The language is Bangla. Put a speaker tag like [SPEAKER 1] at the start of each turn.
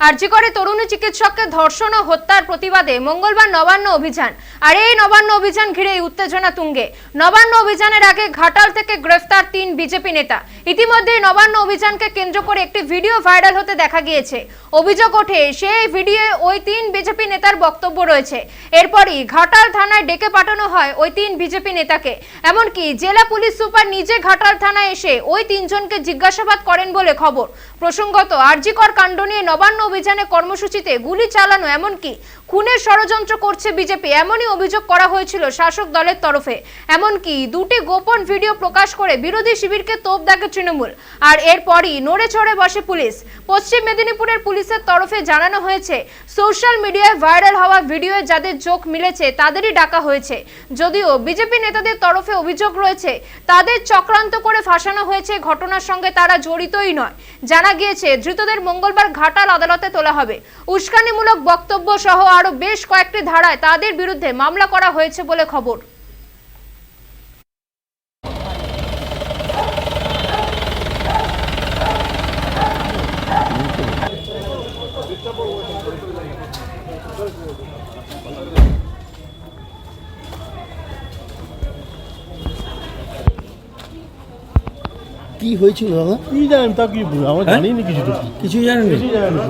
[SPEAKER 1] আরজিকরে তরুণী চিকিৎসককে ধর্ষণ ও হত্যার প্রতিবাদে মঙ্গলবার নবান্ন অভিযান। আর এই নবান্ন অভিযান ঘিরে উত্তেজনা তুঙ্গে। নবান্ন অভিযানের আগে ঘাটাল থেকে গ্রেফতার তিন বিজেপি নেতা। ইতিমধ্যে নবান্ন অভিযানকে কেন্দ্র করে একটি ভিডিও ভাইরাল হতে দেখা গিয়েছে। অভিযোগ ওঠে, সেই ভিডিওয়ে ওই তিন বিজেপি নেতার বক্তব্য রয়েছে। এরপরই ঘাটাল থানায় ডেকে পাঠানো হয় ওই তিন বিজেপি নেতাকে। এমনকি জেলা পুলিশ সুপার নিজে ঘাটাল থানায় এসে ওই তিনজনকে জিজ্ঞাসাবাদ করেন বলে খবর। প্রসঙ্গত, আরজিকর কাণ্ড নিয়ে নবান্ন অভিযানে কর্মসূচিতে গুলি চালানো এমনকি খুনের ষড়যন্ত্র করছে বিজেপি, এমনই অভিযোগ করা হয়েছিল শাসক দলের তরফে। এমনকি দুটি গোপন ভিডিও প্রকাশ করে বিরোধী শিবিরকে তোপ দাগে তৃণমূল। আর এরপরই নড়ে চড়ে বসে পুলিশ। পশ্চিম মেদিনীপুরের পুলিশের তরফে জানানো হয়েছে সোশ্যাল মিডিয়ায় ভাইরাল হওয়া ভিডিওয়ে যাদের চোখ মিলেছে, তাদেরই ডাকা হয়েছে। যদিও বিজেপি নেতাদের তরফে অভিযোগ রয়েছে, তাদের চক্রান্ত করে ফাঁসানো হয়েছে, ঘটনার সঙ্গে তারা জড়িতই নয়। জানা গিয়েছে, ধৃতদের মঙ্গলবার ঘাটাল আদালতে তোলা হবে। উস্কানিমূলক বক্তব্য সহ আরও বেশ কয়েকটি ধারায় তাদের বিরুদ্ধে মামলা করা হয়েছে বলে খবর।
[SPEAKER 2] কি হয়েছিল দাদা?
[SPEAKER 3] কি জানেন তা কি আমরা জানি না কিছু তো
[SPEAKER 2] কিছুই জানেন না
[SPEAKER 3] জানেন না